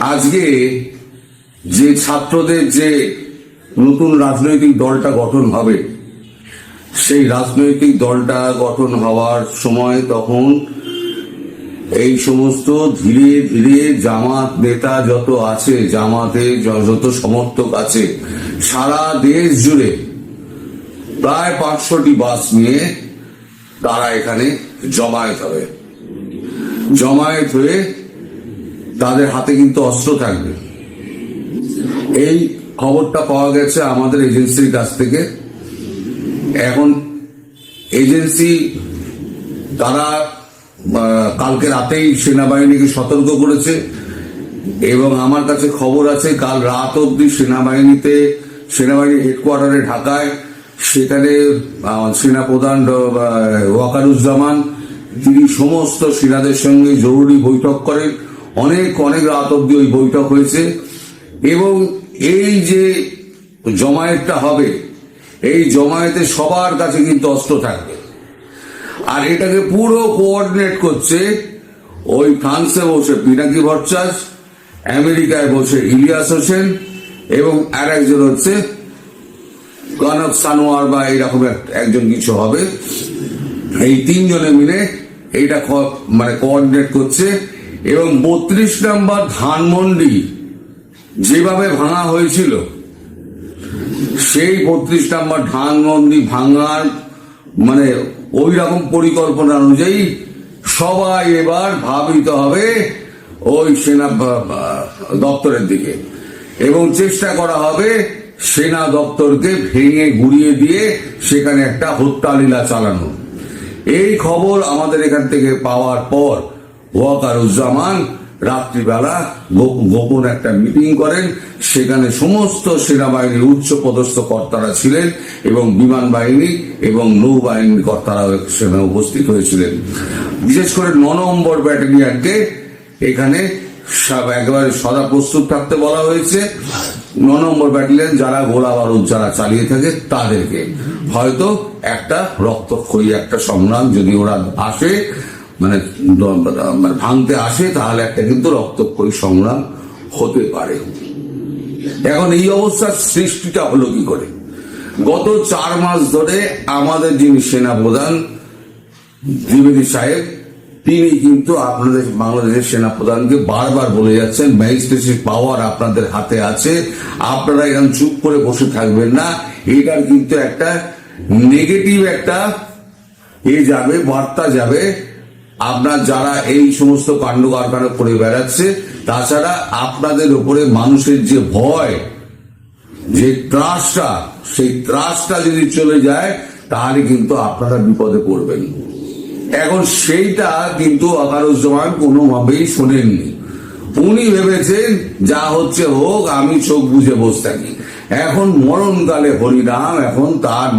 আজকে যে ছাত্রদের যে নতুন রাজনৈতিক দলটা গঠন হবে, সেই রাজনৈতিক দলটা গঠন হওয়ার সময় তখন এই সমস্ত ধীরে ধীরে জামাত নেতা যত আছে, জামাতে যত সমর্থক আছে, সারা দেশ জুড়ে প্রায় পাঁচশোটি বাস নিয়ে তারা এখানে জমায়েত হবে। জমায়েত হয়ে তাদের হাতে কিন্তু অস্ত্র থাকবে। এই খবরটা পাওয়া গেছে আমাদের এজেন্সির কাছ থেকে। এখন এজেন্সি তারা কালকে রাতেই সেনাবাহিনীকে সতর্ক করেছে এবং আমার কাছে খবর আছে, কাল রাত অবধি সেনাবাহিনীতে সেনাবাহিনী হেডকোয়ার্টারে ঢাকায়, সেখানে সেনাপ্রধান ওয়াকারুজ্জামান, তিনি সমস্ত সেনাদের সঙ্গে জরুরি বৈঠক করেন। অনেক অনেক রাত অবধি ওই বৈঠক হয়েছে এবং এই যে জমায়েতটা হবে, এই জমায়েতে সবার কাছে কিন্তু অস্ত্র থাকবে। আর এটাকে পুরো কোঅর্ডিনেট করছে ওই ফ্রান্সে বসে পিনাকি ভট্টাচ আমেরিকায় বসে ইলিয়াস হোসেন এবং আর একজন হচ্ছে কনক সানোয়ার বা এইরকম এক- একজন কিছু হবে। এই তিনজনে মিলে এইটা মানে কোঅর্ডিনেট করছে। এবং বত্রিশ নম্বর ধানমন্ডি যেভাবে ভাঙা হয়েছিল, সেই বত্রিশ নম্বর ধানমন্ডি ভাঙার মানে ওই রকম পরিকল্পনা অনুযায়ী সবাই এবার ভাবিত হবে ওই সেনা দপ্তরের দিকে। এবং চেষ্টা করা হবে সেনা দপ্তরকে ভেঙে গুড়িয়ে দিয়ে সেখানে একটা হত্যালীলা চালানো। এই খবর আমাদের এখান থেকে পাওয়ার পর ওয়াকারুজ্জামান রাত্রিবেলা গোপন একটা মিটিং করেন। সেখানে সমস্ত সেনাবাহিনীর উচ্চ পদস্থ কর্তারা ছিলেন এবং বিমান বাহিনী এবং নৌবাহিনীর কর্তারা সেখানে উপস্থিত হয়েছিলেন। বিশেষ করে ন নম্বর ব্যাটালিয়ানকে এখানে একেবারে সদা প্রস্তুত থাকতে বলা হয়েছে। ন নম্বর ব্যাটালিয়ন যারা গোলা বারুদ যারা চালিয়ে থাকে তাদেরকে। হয়তো একটা রক্তক্ষয়ী একটা সংগ্রাম যদি ওরা আসে মানে মানে ভাঙতে আসে, তাহলে একটা কিন্তু রক্তক্ষয়ী সংগ্রাম হতে পারে। এখন এই অবস্থার সৃষ্টিটা হলো কি করে? গত চার মাস ধরে আমাদের যিনি সেনাপ্রধান দ্বিবেদী সাহেব, তিনি কিন্তু আপনাদের বাংলাদেশের সেনাপ্রধানকে বারবার বলে যাচ্ছেন ম্যাজিস্ট্রেসির পাওয়ার আপনাদের হাতে আছে, আপনারা এরকম চুপ করে বসে থাকবেন না। এটার কিন্তু একটা নেগেটিভ একটা এ যাবে, বার্তা যাবে আপনার যারা এই সমস্ত কাণ্ড কারখানা করে বেড়াচ্ছে, তাছাড়া আপনাদের উপরে মানুষের যে ভয়, যে ত্রাসটা, সেই ত্রাসটা যদি চলে যায়, তাহলে কিন্তু আপনারা বিপদে পড়বেন। এখন সেইটা কিন্তু আকারুজ্জামান কোনোভাবেই শোনেননি। উনি ভেবেছেন, যা হচ্ছে হোক, আমি চোখ বুঝে বসে থাকি। এখন মরণকালে হরিনাম, এখন তার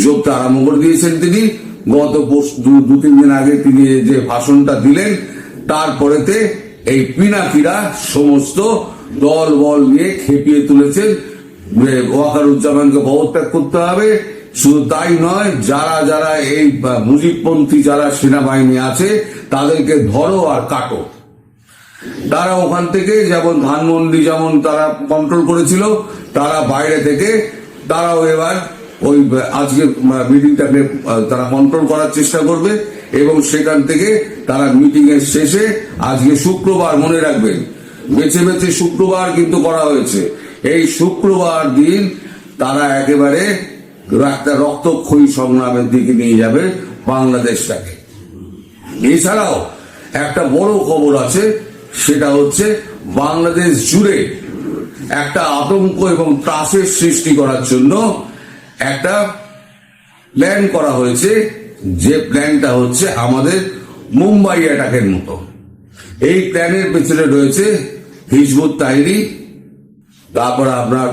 যোগটা আরম্ভ করে দিয়েছেন তিনি। গত দু- তিন দিন আগে তিনি যে ভাষণটা দিলেন, তারপরেতে এই পিনাকিরা সমস্ত দল বল নিয়ে খেপিয়ে তুলেছেন। ওয়াকারুজ্জামানকে পদত্যাগ করতে হবে। শুধু তাই নয়, যারা যারা এই মুজিবপন্থী যারা সেনাবাহিনী আছে, তাদেরকে ধরো আর কাটো। তারা ওখান থেকে যেমন ধানমন্ডি যেমন তারা কন্ট্রোল করেছিল, তারা বাইরে থেকে, তারাও এবার ওই, আজকে মিটিংটাকে তারা কন্ট্রোল করার চেষ্টা করবে এবং সেখান থেকে তারা মিটিং এর শেষে আজকে শুক্রবার মনে রাখবেন, বেছে বেছে শুক্রবার কিন্তু করা হয়েছে। এই শুক্রবার দিন তারা একেবারে একটা রক্তক্ষয়ী সংগ্রামের দিকে নিয়ে যাবে বাংলাদেশটাকে। এছাড়াও একটা বড় খবর আছে, সেটা হচ্ছে বাংলাদেশ জুড়ে একটা আতঙ্ক এবং ত্রাসের সৃষ্টি করার জন্য একটা প্ল্যান করা হয়েছে, যে প্ল্যানটা হচ্ছে আমাদের মুম্বাই অ্যাটাকের মতো। এই প্ল্যানের পেছনে রয়েছে হিজবুত তাইরি তারপর আপনার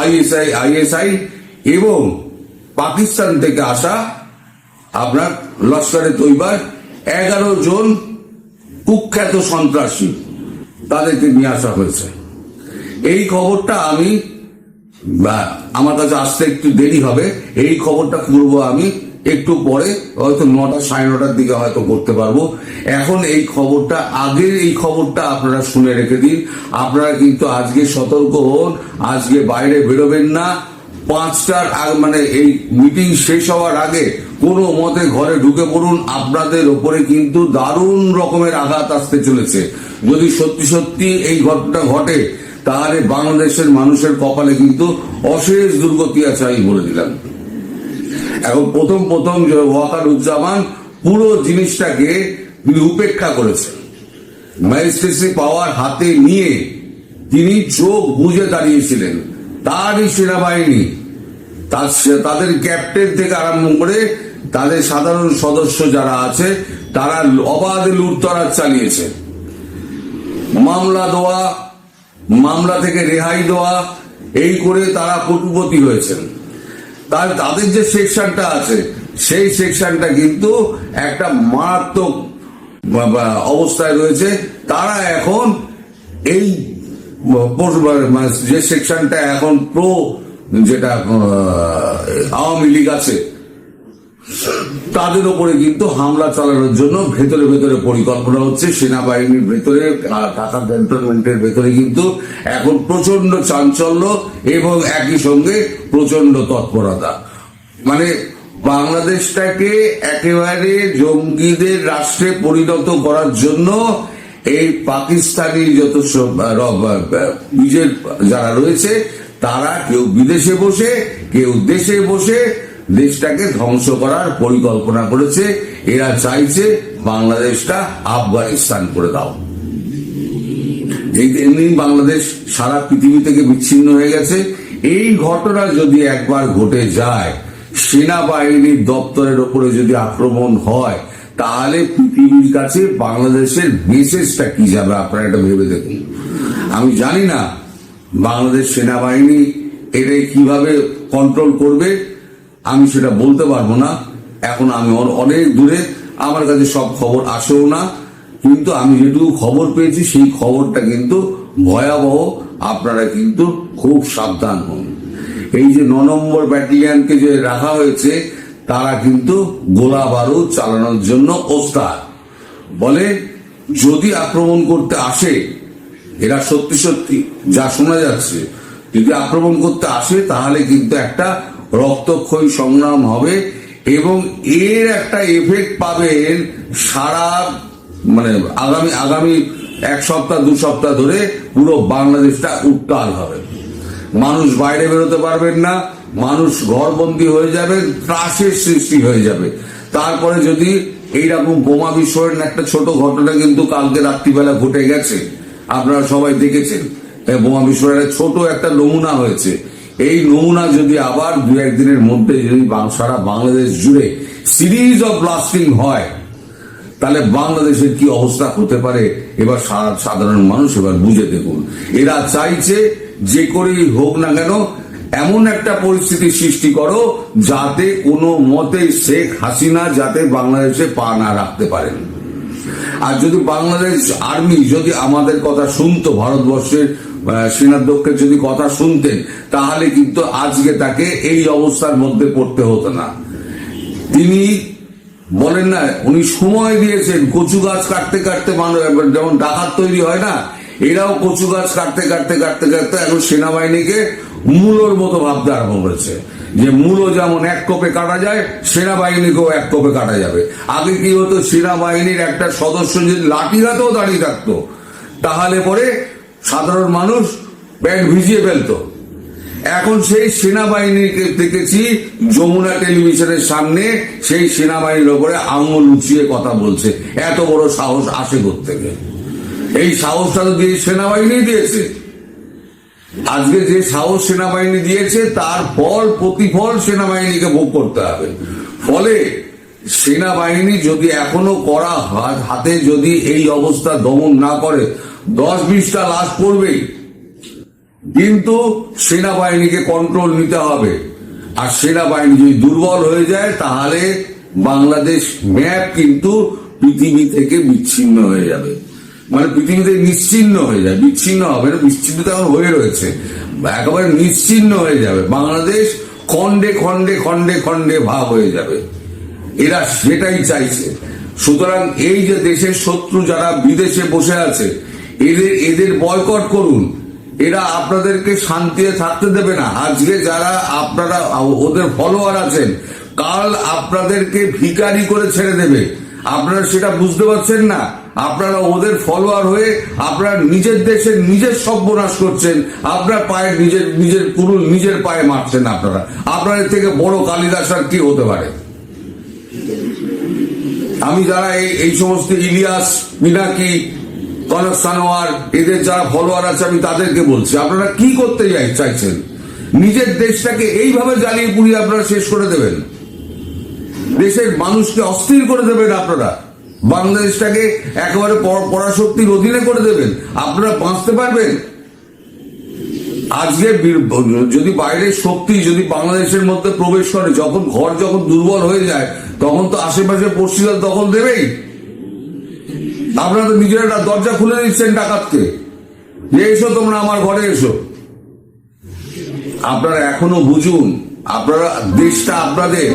আইএসআই আইএসআই এবং পাকিস্তান থেকে আসা আপনার লস্করে তৈবার এগারো জন কুখ্যাত সন্ত্রাসী তাদেরকে নিয়ে আসা হয়েছে। এই খবরটা আমি আমার কাছে আসতে একটু দেরি হবে। এই খবরটা করব আমি একটু পরে। হয়তো নটা সাড়ে নটার দিকে হয়তো করতে পারব। এখন এই খবরটা, আগের এই খবরটা আপনারা শুনে রেখে দিন। আপনারা কিন্তু আজকে সতর্ক হন। আজকে বাইরে বেরোবেন না। পাঁচটার মানে এই মিটিং শেষ হওয়ার আগে কোনো মতে ঘরে ঢুকে পড়ুন। আপনাদের ওপরে কিন্তু দারুণ রকমের আঘাত আসতে চলেছে। যদি সত্যি সত্যি এই ঘটনা ঘটে তাহলে বাংলাদেশের মানুষের কপালে কিন্তু অশেষ দুর্গতি আছে, আমি বলে দিলাম। এখন প্রথম প্রথম যে ওয়াকারুজ্জামান পুরো জিনিসটাকে তিনি উপেক্ষা করেছেন। ম্যাজিস্ট্রেসি পাওয়ার হাতে নিয়ে তিনি চোখ বুঝে দাঁড়িয়েছিলেন। তারই সেনাবাহিনী, তার তাদের ক্যাপ্টেন থেকে আরম্ভ করে তাদের সাধারণ সদস্য যারা আছে, তারা অবাধে লুটতরাজ চালিয়েছে। মামলা দেওয়া মামলা থেকে রেহাই দেওয়া, এই করে তারা কোটিপতি হয়েছেন। তার, তাদের যে সেকশনটা আছে, সেই সেকশনটা কিন্তু একটা মারাত্মক অবস্থায় রয়েছে। তারা এখন এই মানে যে সেকশনটা এখন প্রো, যেটা আওয়ামী লীগ আছে তাদের উপরে কিন্তু হামলা চালানোর জন্য ভেতরে ভেতরে পরিকল্পনা হচ্ছে, সেনাবাহিনীর ভেতরে ঢাকা ক্যান্টনমেন্টের ভেতরে কিন্তু এখন প্রচণ্ড চাঞ্চল্য এবং একই সঙ্গে প্রচণ্ড তৎপরতা। মানে বাংলাদেশটাকে একেবারে জঙ্গিদের রাষ্ট্রে পরিণত করার জন্য এই পাকিস্তানি যত নিজের যারা রয়েছে, তারা কেউ বিদেশে বসে, কেউ দেশে বসে দেশটাকে ধ্বংস করার পরিকল্পনা করেছে। এরা চাইছে বাংলাদেশটা আফগানিস্তান করে দাও। বাংলাদেশ সারা পৃথিবী থেকে বিচ্ছিন্ন হয়ে গেছে। এই ঘটনা যদি একবার ঘটে যায়, সেনাবাহিনীর দপ্তরের ওপরে যদি আক্রমণ হয়, তাহলে পৃথিবীর কাছে বাংলাদেশের মেসেজটা কি যাবে? আপনারা এটা ভেবে দেখুন। আমি জানি না বাংলাদেশ সেনাবাহিনী এটা কীভাবে কন্ট্রোল করবে। আমি সেটা বলতে পারব না। এখন আমি অনেক দূরে আমার কাছে সব খবর আসেও না। কিন্তু আমি যেটুকু খবর পেয়েছি, সেই খবরটা কিন্তু ভয়াবহ। আপনারা কিন্তু খুব সাবধান হন। এই যে ন নম্বর ব্যাটালিয়ানকে যে রাখা হয়েছে, তারা কিন্তু গোলা বারুদ চালানোর জন্য ওস্তাদ। বলে, যদি আক্রমণ করতে আসে, এরা সত্যি সত্যি যা শোনা যাচ্ছে, যদি আক্রমণ করতে আসে, তাহলে কিন্তু একটা রক্তক্ষয়ী সংগ্রাম হবে এবং এর একটা এফেক্ট পাবেন সারা মানে আগামী আগামী এক সপ্তাহ, দু সপ্তাহ ধরে পুরো বাংলাদেশটা উত্তাল হবে। মানুষ বাইরে বেরোতে পারবেন না, মানুষ ঘরবন্দি হয়ে যাবে, ত্রাসের সৃষ্টি হয়ে যাবে। তারপরে যদি এইরকম বোমা বিস্ফোরণ একটা ছোট ঘটনা কিন্তু কালকে রাত্রিবেলা ঘটে গেছে, আপনারা সবাই দেখেছেন বোমা বিস্ফোরণের ছোট একটা নমুনা হয়েছে। এই নমুনা যদি আবার দু একদিনের মধ্যে যদি সারা বাংলাদেশ জুড়ে সিরিজ অফ ব্লাস্টিং হয়, তাহলে বাংলাদেশের কি অবস্থা হতে পারে? এবার সাধারণ মানুষ এবার বুঝে দেখুন। এরা চাইছে যে করেই হোক না কেন, এমন একটা পরিস্থিতি সৃষ্টি করো যাতে কোনো মতে শেখ হাসিনা যাতে বাংলাদেশে পা না রাখতে পারেন। আর যদি বাংলাদেশ আর্মি, যদি আমাদের কথা শুনতো ভারতবর্ষের সেনাধ্যক্ষের যদি কথা শুনতেন, তাহলে কিন্তু আজকে তাকে এই অবস্থার মধ্যে পড়তে হতো না। তিনি বলেন না, উনি সময় দিয়েছেন, কচু গাছ কাটতে কাটতে মানুষ যেমন ডাকাত তৈরি হয় না, এরাও কচু গাছ কাটতে কাটতে কাটতে কাটতে এখন সেনাবাহিনীকে মূলর মতো ভাবতে আরম্ভ করেছে। যে মূলো যেমন এক কোপে কাটা যায়, সেনাবাহিনীকেও এক কোপে কাটা যাবে। আগে কি হতো, সেনাবাহিনীর একটা সদস্য যদি লাঠি হাতেও দাঁড়িয়ে থাকতো, তাহলে পরে সাধারণ মানুষ প্যান্ট ভিজিয়ে ফেলতো। এখন সেই সেনাবাহিনীকে দেখেছি যমুনা টেলিভিশনের সামনে সেই সেনাবাহিনীর ওপরে আঙুল উঁচিয়ে কথা বলছে। এত বড় সাহস আসে থেকে এই সাহসটা তো দিয়ে সেনাবাহিনী দিয়েছে। আজকে যে সাহস সেনাবাহিনী দিয়েছে, তার ফল, প্রতিফল সেনাবাহিনীকে ভোগ করতে হবে। ফলে সেনাবাহিনী যদি এখনও করা হাতে যদি এই অবস্থা দমন না করে দশ বিশটা লাশ পড়বেই। কিন্তু সেনাবাহিনীকে কন্ট্রোল নিতে হবে। আর সেনাবাহিনী যদি দুর্বল হয়ে যায়, তাহলে বাংলাদেশ ম্যাপ কিন্তু পৃথিবী থেকে বিচ্ছিন্ন হয়ে যাবে। মানে পৃথিবীতে নিশ্চিন্ন হয়ে যায়। বিচ্ছিন্ন হবে না বিচ্ছিন্ন তো এখন হয়ে রয়েছে। একেবারে নিশ্চিন্ন হয়ে যাবে। বাংলাদেশ খন্ডে খন্ডে খন্ডে খন্ডে ভাগ হয়ে যাবে। এরা সেটাই চাইছে। সুতরাং এই যে দেশের শত্রু যারা বিদেশে বসে আছে এদের এদের বয়কট করুন। এরা আপনাদেরকে শান্তিতে থাকতে দেবে না। আজকে যারা আপনারা, ওদের ফলোয়ার আছেন, কাল আপনাদেরকে ভিকারি করে ছেড়ে দেবে। আপনারা সেটা বুঝতে পারছেন না? আপনারা ওদের ফলোয়ার হয়ে আপনারা নিজের দেশের নিজের সর্বনাশ করছেন। আপনার পায়ে নিজের নিজের পুরো নিজের পায়ে মারছেন আপনারা। আপনাদের থেকে বড় কালিদাস আর কি হতে পারে? আমি যারা এই সমস্ত ইলিয়াস মিনাকি কনক সানোয়ার এদের যারা ফলোয়ার আছে, আমি তাদেরকে বলছি, আপনারা কি করতে চাইছেন? নিজের দেশটাকে এইভাবে জ্বালিয়ে পুড়িয়ে আপনারা শেষ করে দেবেন। দেশের মানুষকে অস্থির করে দেবেন আপনারা। বাংলাদেশটাকে একেবারে পর- পরাশক্তির অধীনে করে দেবেন। আপনারা বাঁচতে পারবেন। আজকে যদি বাইরের শক্তি যদি বাংলাদেশের মধ্যে প্রবেশ করে, যখন ঘর যখন দুর্বল হয়ে যায়, তখন তো আশেপাশে পশ্চিমা দখল দেবেই। আপনারা তো নিজেরা দরজা খুলে দিচ্ছেন ডাকাতকে। যে এসো তোমরা আমার ঘরে এসো। আপনারা এখনও বুঝুন, আপনারা দেশটা আপনাদের।